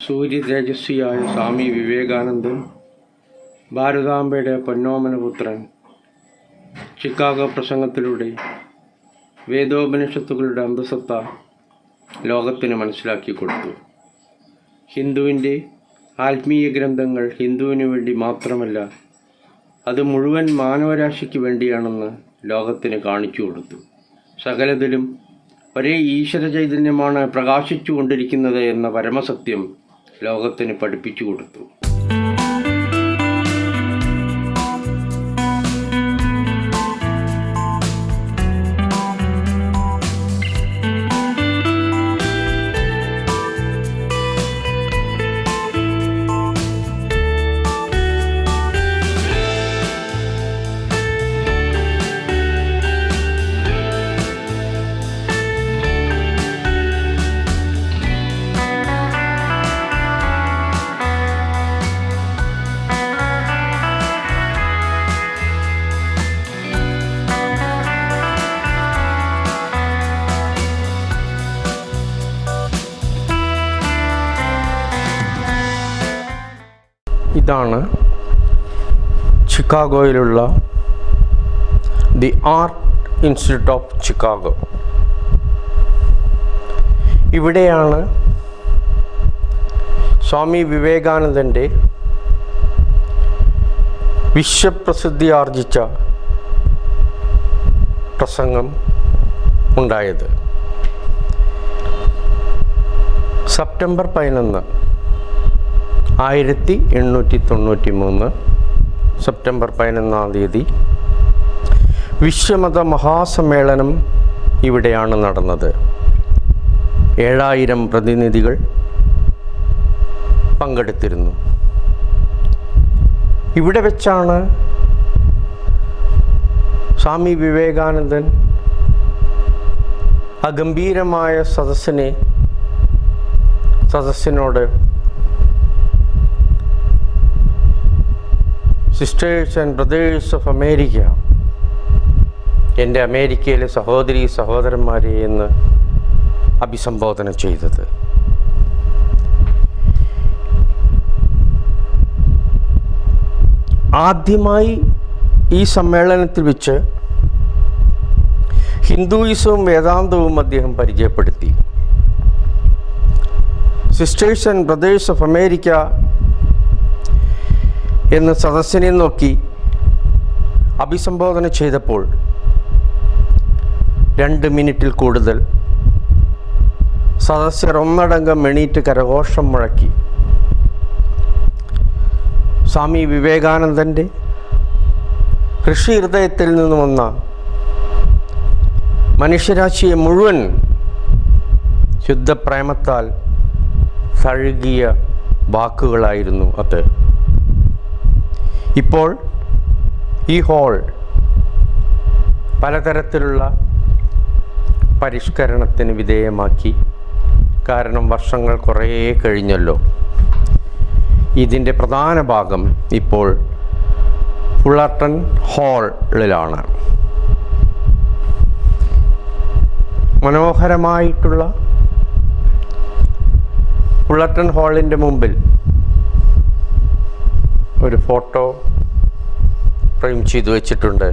സൂര്യ തേജസ്വിയായ സ്വാമി വിവേകാനന്ദൻ ഭാരതാംബയുടെ പൊന്നോമനപുത്രൻ Chicago പ്രസംഗത്തിലൂടെ വേദോപനിഷത്തുകളുടെ അന്തസത്ത ലോകത്തിന് മനസ്സിലാക്കി കൊടുത്തു. ഹിന്ദുവിന്റെ ആത്മീയ ഗ്രന്ഥങ്ങൾ ഹിന്ദുവിന് വേണ്ടി മാത്രമല്ല അത് മുഴുവൻ മാനവരാശിക്ക് വേണ്ടിയാണെന്ന് ലോകത്തിന് കാണിച്ചു കൊടുത്തു. സകലത്തിലും ഒരേ ഈശ്വര ചൈതന്യമാണ് പ്രകാശിച്ചു കൊണ്ടിരിക്കുന്നത് എന്ന പരമസത്യം ലോകത്തിന് പഠിപ്പിച്ചു കൊടുത്തു. ഇതാണ് ചിക്കാഗോയിലുള്ള the art institute of Chicago. ഇവിടെയാണ് സ്വാമി വിവേകാനന്ദന്റെ വിശ്വപ്രസിദ്ധി ആർജിച്ച പ്രസംഗം ഉണ്ടായത്. സെപ്റ്റംബർ പതിനൊന്ന് ആയിരത്തി എണ്ണൂറ്റി തൊണ്ണൂറ്റി മൂന്ന് സെപ്റ്റംബർ പതിനൊന്നാം തീയതി വിശ്വമത മഹാസമ്മേളനം ഇവിടെയാണ് നടന്നത്. ഏഴായിരം പ്രതിനിധികൾ പങ്കെടുത്തിരുന്നു. ഇവിടെ വെച്ചാണ് സ്വാമി വിവേകാനന്ദൻ അഗംഭീരമായ സദസ്സിനെ സദസ്സിനോട് sisters and brothers of America എന്റെ അമേരിക്കയിലെ സഹോദരി സഹോദരന്മാരെ എന്ന് അഭിസംബോധന ചെയ്തത്. ആദ്യമായി ഈ സമ്മേളനത്തിൽ വെച്ച് ഹിന്ദുയിസവും വേദാന്തവും അദ്ദേഹം പരിചയപ്പെടുത്തി. Sisters and brothers of America എന്ന് സദസ്സിനെ നോക്കി അഭിസംബോധന ചെയ്തപ്പോൾ രണ്ട് മിനിറ്റിൽ കൂടുതൽ സദസ്യർ ഒന്നടങ്കം എണീറ്റ് കരഘോഷം മുഴക്കി. സ്വാമി വിവേകാനന്ദന്റെ കൃഷി ഹൃദയത്തിൽ നിന്ന് വന്ന മനുഷ്യരാശിയെ മുഴുവൻ ശുദ്ധപ്രേമത്താൽ തഴുകിയ വാക്കുകളായിരുന്നു അത്. ഇപ്പോൾ ഈ ഹോൾ പലതരത്തിലുള്ള പരിഷ്കരണത്തിന് വിധേയമാക്കി. കാരണം വർഷങ്ങൾ കുറേ കഴിഞ്ഞല്ലോ. ഇതിന്റെ പ്രധാന ഭാഗം ഇപ്പോൾ ഫുള്ളർട്ടൺ ഹാളിലാണ് മനോഹരമായിട്ടുള്ള ഫുള്ളർട്ടൺ ഹാളിന്റെ മുമ്പിൽ ഒരു ഫോട്ടോ ഫ്രെയിം ചെയ്തു വെച്ചിട്ടുണ്ട്.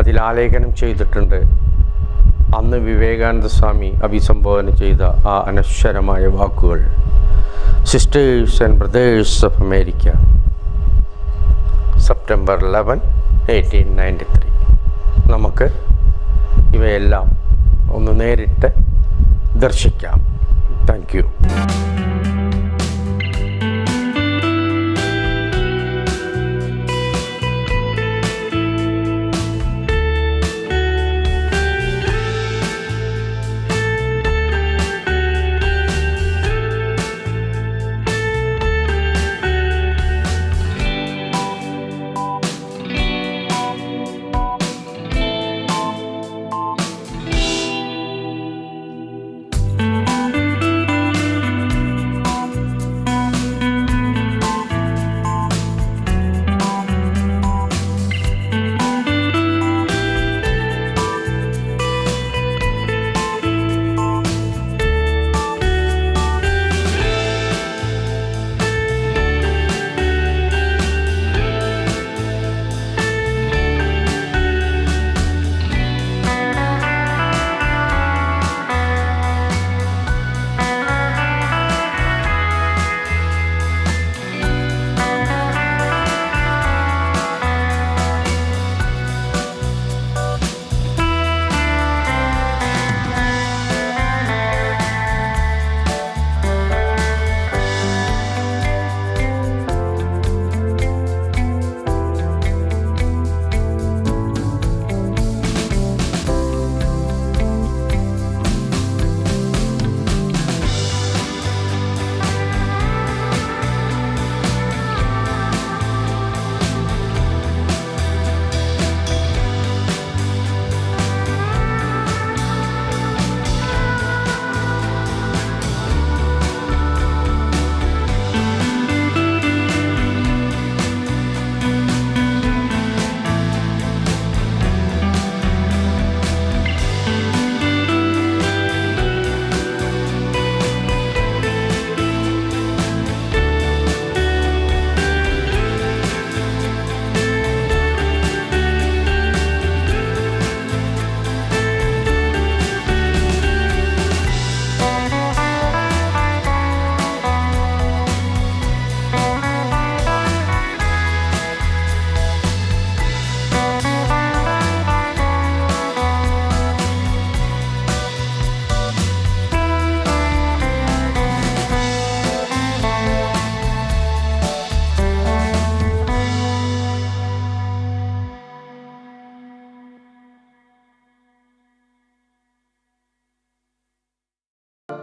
അതിൽ ആലേഖനം ചെയ്തിട്ടുണ്ട്. അന്ന് വിവേകാനന്ദ സ്വാമി അഭിസംബോധന ചെയ്ത ആ അനശ്വരമായ വാക്കുകൾ. Sisters and brothers of America September eleven eighteen ninety three നമുക്ക് ഇവയെല്ലാം ഒന്ന് നേരിട്ട് ദർശിക്കാം. Thank you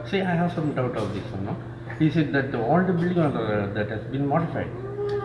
See, I have some doubt of this one. No? He said that all the building that has been modified?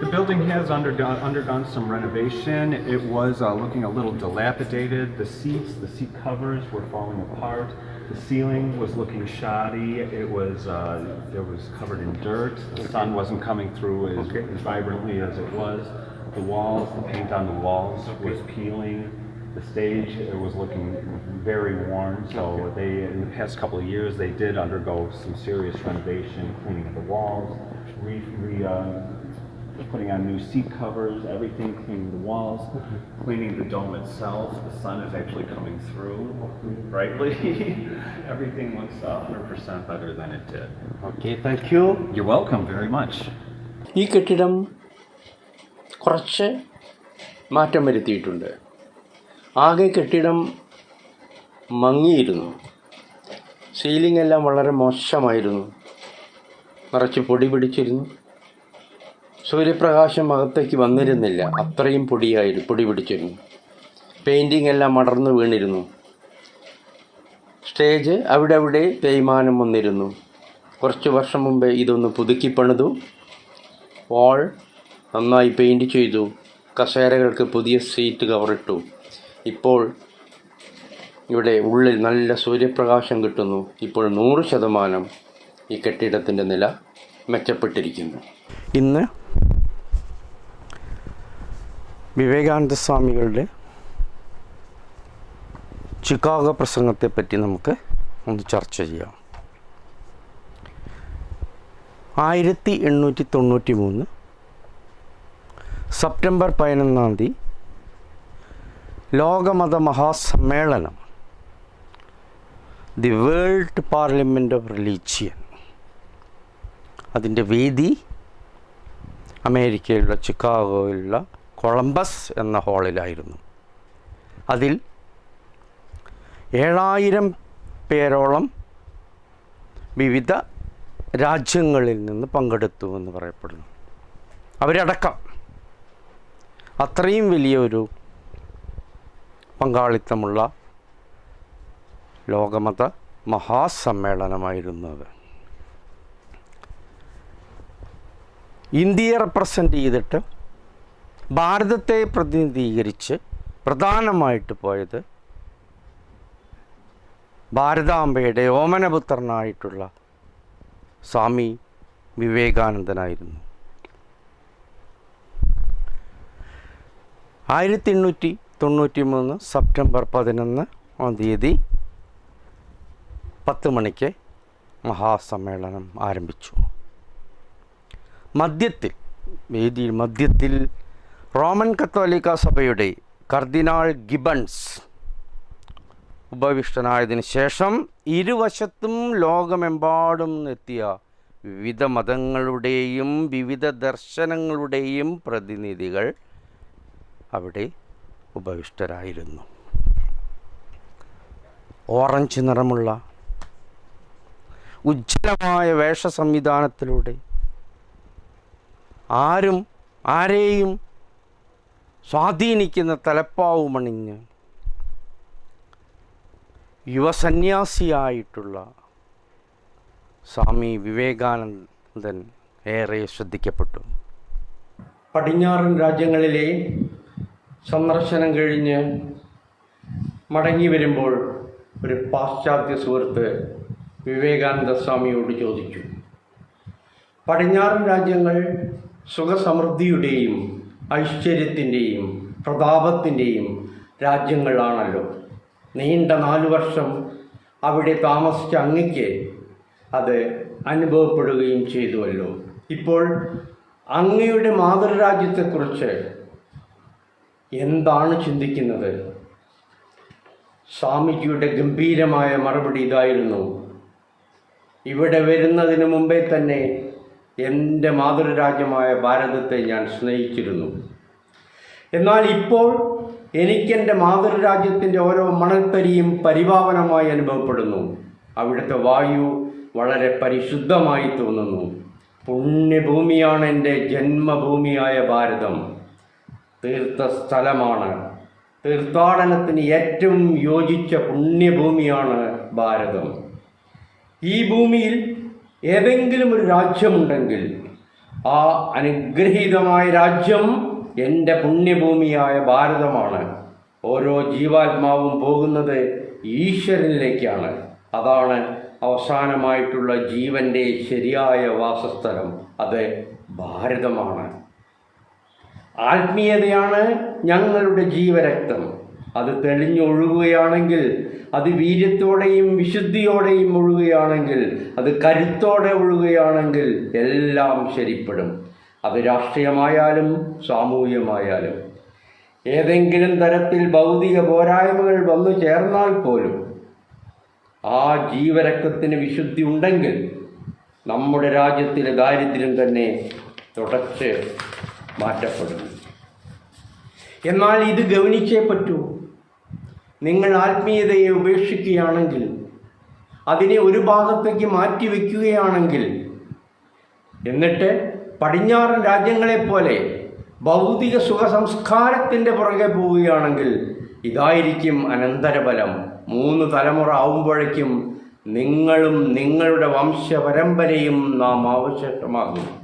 The building has undergone, undergone some renovation. It was uh, looking a little dilapidated. The seats, the seat covers were falling apart. The ceiling was looking shoddy. It was, uh, it was covered in dirt. The sun wasn't coming through as, Okay. as vibrantly as it was. The walls, the paint on the walls was peeling The stage, it was looking very worn. So they, in the past couple of years, they did undergo some serious renovation, cleaning of the walls, re, re, uh, putting on new seat covers, everything, cleaning the walls, cleaning the dome itself. The sun is actually coming through brightly. everything looks uh, 100% better than it did. Okay, thank you. You're welcome very much. ഈ കെട്ടിടം കുറച്ച് മാറ്റം വരുത്തിയിട്ടുണ്ട് ആകെ കെട്ടിടം മങ്ങിയിരുന്നു. Ceiling എല്ലാം വളരെ മോശമായിരുന്നു. നിറച്ച് പൊടി പിടിച്ചിരുന്നു. സൂര്യപ്രകാശം അകത്തേക്ക് വന്നിരുന്നില്ല. അത്രയും പൊടിയായിരുന്നു പൊടി പിടിച്ചിരുന്നു. പെയിന്റിംഗ് എല്ലാം അടർന്നു വീണിരുന്നു. സ്റ്റേജ് അവിടെ അവിടെ തേയ്മാനം വന്നിരുന്നു. കുറച്ച് വർഷം മുമ്പേ ഇതൊന്ന് പുതുക്കി പണിതു. വാൾ നന്നായി പെയിന്റ് ചെയ്തു. കസേരകൾക്ക് പുതിയ സീറ്റ് കവറിട്ടു ഇപ്പോൾ ഇവിടെ ഉള്ളിൽ നല്ല സൂര്യപ്രകാശം കിട്ടുന്നു. ഇപ്പോൾ നൂറ് ശതമാനം ഈ കെട്ടിടത്തിന്റെ നില മെച്ചപ്പെട്ടിരിക്കുന്നു. ഇന്ന് വിവേകാനന്ദ സ്വാമികളുടെ ചിക്കാഗോ പ്രസംഗത്തെപ്പറ്റി നമുക്ക് ഒന്ന് ചർച്ച ചെയ്യാം. ആയിരത്തി എണ്ണൂറ്റി തൊണ്ണൂറ്റി മൂന്ന് സെപ്റ്റംബർ പതിനൊന്നാം തീയതി ലോകമത മഹാസമ്മേളനം. The world parliament of religion അതിന്റെ വേദി അമേരിക്കയിലുള്ള ചിക്കാഗോയിലുള്ള കൊളംബസ് എന്ന ഹാളിലായിരുന്നു. അതിൽ ഏഴായിരം പേരോളം വിവിധ രാജ്യങ്ങളിൽ നിന്ന് പങ്കെടുത്തു എന്ന് പറയപ്പെടുന്നു. അവരടക്കം അത്രയും വലിയൊരു പങ്കാളിത്തമുള്ള ലോകമത മഹാസമ്മേളനമായിരുന്നു അത്. ഇന്ത്യയെ റെപ്രസെന്റ് ചെയ്തിട്ട് ഭാരതത്തെ പ്രതിനിധീകരിച്ച് പ്രധാനമായിട്ട് പോയത് ഭാരതാംബയുടെ ഓമനപുത്രനായിട്ടുള്ള സ്വാമി വിവേകാനന്ദനായിരുന്നു. ആയിരത്തി എണ്ണൂറ്റി തൊണ്ണൂറ്റി മൂന്ന് സെപ്റ്റംബർ പതിനൊന്ന് തീയതി പത്ത് മണിക്ക് മഹാസമ്മേളനം ആരംഭിച്ചു. മധ്യത്തിൽ വേദിയിൽ മധ്യത്തിൽ റോമൻ കത്തോലിക്ക സഭയുടെ കർദിനാൾ ഗിബൺസ് ഉപവിഷ്ടനായതിനു ശേഷം ഇരുവശത്തും ലോകമെമ്പാടും എത്തിയ വിവിധ മതങ്ങളുടെയും വിവിധ ദർശനങ്ങളുടെയും പ്രതിനിധികൾ അവിടെ ഉപവിഷ്ടരായിരുന്നു. ഓറഞ്ച് നിറമുള്ള ഉജ്ജ്വലമായ വേഷ സംവിധാനത്തിലൂടെ ആരും ആരെയും സ്വാധീനിക്കുന്ന തലപ്പാവുമണിഞ്ഞ് യുവസന്യാസിയായിട്ടുള്ള സ്വാമി വിവേകാനന്ദൻ ഏറെ ശ്രദ്ധിക്കപ്പെട്ടു. പടിഞ്ഞാറൻ രാജ്യങ്ങളിലെ സന്ദർശനം കഴിഞ്ഞ് മടങ്ങി വരുമ്പോൾ ഒരു പാശ്ചാത്യ സുഹൃത്ത് വിവേകാനന്ദ സ്വാമിയോട് ചോദിച്ചു. പടിഞ്ഞാറൻ രാജ്യങ്ങൾ സുഖസമൃദ്ധിയുടെയും ഐശ്വര്യത്തിന്റെയും പ്രതാപത്തിന്റെയും രാജ്യങ്ങളാണല്ലോ. നീണ്ട നാലു വർഷം അവിടെ താമസിച്ച അങ്ങയ്ക്ക് അത് അനുഭവപ്പെടുകയും ചെയ്തുവല്ലോ. ഇപ്പോൾ അങ്ങയുടെ മാതൃരാജ്യത്തെക്കുറിച്ച് എന്താണ് ചിന്തിക്കുന്നത്? സ്വാമിജിയുടെ ഗംഭീരമായ മറുപടി ഇതായിരുന്നു. ഇവിടെ വരുന്നതിന് മുമ്പേ തന്നെ എന്റെ മാതൃരാജ്യമായ ഭാരതത്തെ ഞാൻ സ്നേഹിച്ചിരുന്നു. എന്നാൽ ഇപ്പോൾ എനിക്കെന്റെ മാതൃരാജ്യത്തിന്റെ ഓരോ മണൽപ്പരിയും പരിപാവനമായി അനുഭവപ്പെടുന്നു. അവിടുത്തെ വായു വളരെ പരിശുദ്ധമായി തോന്നുന്നു. പുണ്യഭൂമിയാണ് എന്റെ ജന്മഭൂമിയായ ഭാരതം. തീർത്ഥ സ്ഥലമാണ് തീർത്ഥാടനത്തിന് ഏറ്റവും യോജിച്ച പുണ്യഭൂമിയാണ് ഭാരതം. ഈ ഭൂമിയിൽ ഏതെങ്കിലും ഒരു രാജ്യമുണ്ടെങ്കിൽ ആ അനുഗ്രഹീതമായ രാജ്യം എന്റെ പുണ്യഭൂമിയായ ഭാരതമാണ്. ഓരോ ജീവാത്മാവും പോകുന്നത് ഈശ്വരനിലേക്കാണ്. അതാണ് അവസാനമായിട്ടുള്ള ജീവന്റെ ശരിയായ വാസസ്ഥലം. അത് ഭാരതമാണ്. ആത്മീയതയാണ് ഞങ്ങളുടെ ജീവരക്തം. അത് തെളിഞ്ഞൊഴുകുകയാണെങ്കിൽ അത് വീര്യത്തോടെയും വിശുദ്ധിയോടെയും ഒഴുകുകയാണെങ്കിൽ അത് കരുത്തോടെ ഒഴുകുകയാണെങ്കിൽ എല്ലാം ശരിപ്പെടും. അത് രാഷ്ട്രീയമായാലും സാമൂഹ്യമായാലും ഏതെങ്കിലും തരത്തിൽ ഭൗതിക പോരായ്മകൾ വന്നു ചേർന്നാൽ പോലും ആ ജീവരക്തത്തിന് വിശുദ്ധി ഉണ്ടെങ്കിൽ നമ്മുടെ രാജ്യത്തിലെ ദാരിദ്ര്യം തന്നെ തുടച്ച് മാറ്റപ്പെടും എന്നാൽ ഇത് ഗവനിച്ചേ പറ്റൂ. നിങ്ങൾ ആത്മീയതയെ ഉപേക്ഷിക്കുകയാണെങ്കിൽ അതിനെ ഒരു ഭാഗത്തേക്ക് മാറ്റി വയ്ക്കുകയാണെങ്കിൽ എന്നിട്ട് പടിഞ്ഞാറൻ രാജ്യങ്ങളെപ്പോലെ ഭൗതിക സുഖ സംസ്കാരത്തിന്റെ പുറകെ പോവുകയാണെങ്കിൽ ഇതായിരിക്കും അനന്തരഫലം. മൂന്ന് തലമുറ ആവുമ്പോഴേക്കും നിങ്ങളും നിങ്ങളുടെ വംശപരമ്പരയും നാം ആവശ്യമാകും.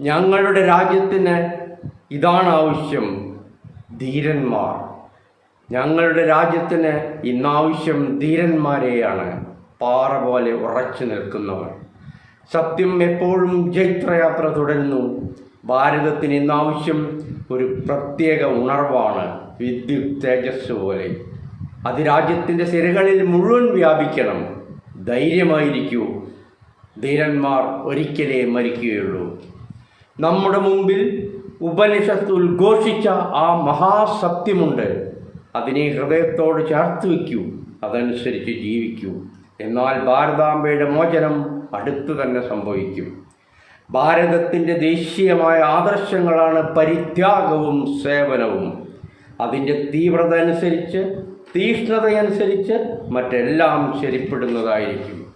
ഞങ്ങളുടെ രാജ്യത്തിന് ഇതാണ് ആവശ്യം ധീരന്മാർ. ഞങ്ങളുടെ രാജ്യത്തിന് ഇന്നാവശ്യം ധീരന്മാരെയാണ് പാറ പോലെ ഉറച്ചു നിൽക്കുന്നവർ. സത്യം എപ്പോഴും ജൈത്രയാത്ര തുടരുന്നു. ഭാരതത്തിന് ഇന്നാവശ്യം ഒരു പ്രത്യേക ഉണർവാണ് വിദ്യുത് തേജസ് പോലെ. അത് രാജ്യത്തിന്റെ സിരകളിൽ മുഴുവൻ വ്യാപിക്കണം. ധൈര്യമായിരിക്കൂ. ധീരന്മാർ ഒരിക്കലേ മരിക്കുകയുള്ളൂ. നമ്മുടെ മുമ്പിൽ ഉപനിഷത്ത് ഉദ്ഘോഷിച്ച ആ മഹാസത്യമുണ്ട്. അതിനെ ഹൃദയത്തോട് ചേർത്ത് വയ്ക്കൂ. അതനുസരിച്ച് ജീവിക്കൂ. എന്നാൽ ഭാരതാംബയുടെ മോചനം അടുത്തു തന്നെ സംഭവിക്കും. ഭാരതത്തിന്റെ ദേശീയമായ ആദർശങ്ങളാണ് പരിത്യാഗവും സേവനവും. അതിന്റെ തീവ്രത അനുസരിച്ച് തീഷ്ണതയനുസരിച്ച് മറ്റെല്ലാം ശരിപ്പെടുന്നതായിരിക്കും.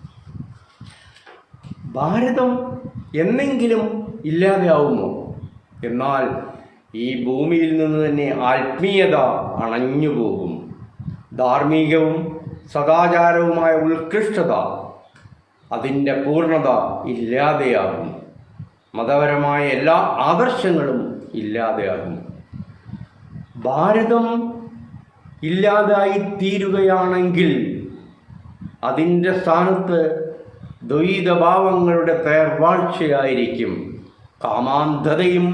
ഭാരതം എന്നെങ്കിലും ഇല്ലാതെയാവുമോ എന്നാൽ ഈ ഭൂമിയിൽ നിന്ന് തന്നെ ആത്മീയത അണഞ്ഞു പോകും. ധാർമ്മികവും സദാചാരവുമായ ഉത്കൃഷ്ടത അതിന്റെ പൂർണത ഇല്ലാതെയാകും. മതപരമായ എല്ലാ ആദർശങ്ങളും ഇല്ലാതെയാകും. ഭാരതം ഇല്ലാതായി തീരുകയാണെങ്കിൽ അതിന്റെ സ്ഥാനത്ത് ദ്വൈതഭാവങ്ങളുടെ പേർവാഴ്ചയായിരിക്കും. കാമാന്ധതയും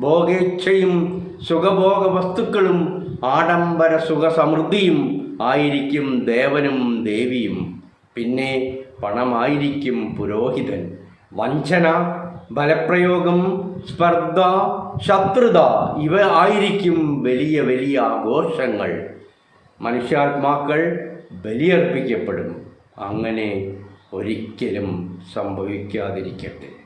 ഭോഗേച്ഛയും സുഖഭോഗ വസ്തുക്കളും ആഡംബര സുഖസമൃദ്ധിയും ആയിരിക്കും ദേവനും ദേവിയും. പിന്നെ പണമായിരിക്കും പുരോഹിതൻ. വഞ്ചന ബലപ്രയോഗം സ്പർദ്ധ ശത്രുത ഇവ ആയിരിക്കും വലിയ വലിയ ആഘോഷങ്ങൾ. മനുഷ്യാത്മാക്കൾ ബലിയർപ്പിക്കപ്പെടും. അങ്ങനെ ഒരിക്കലും സംഭവിക്കാതിരിക്കട്ടെ.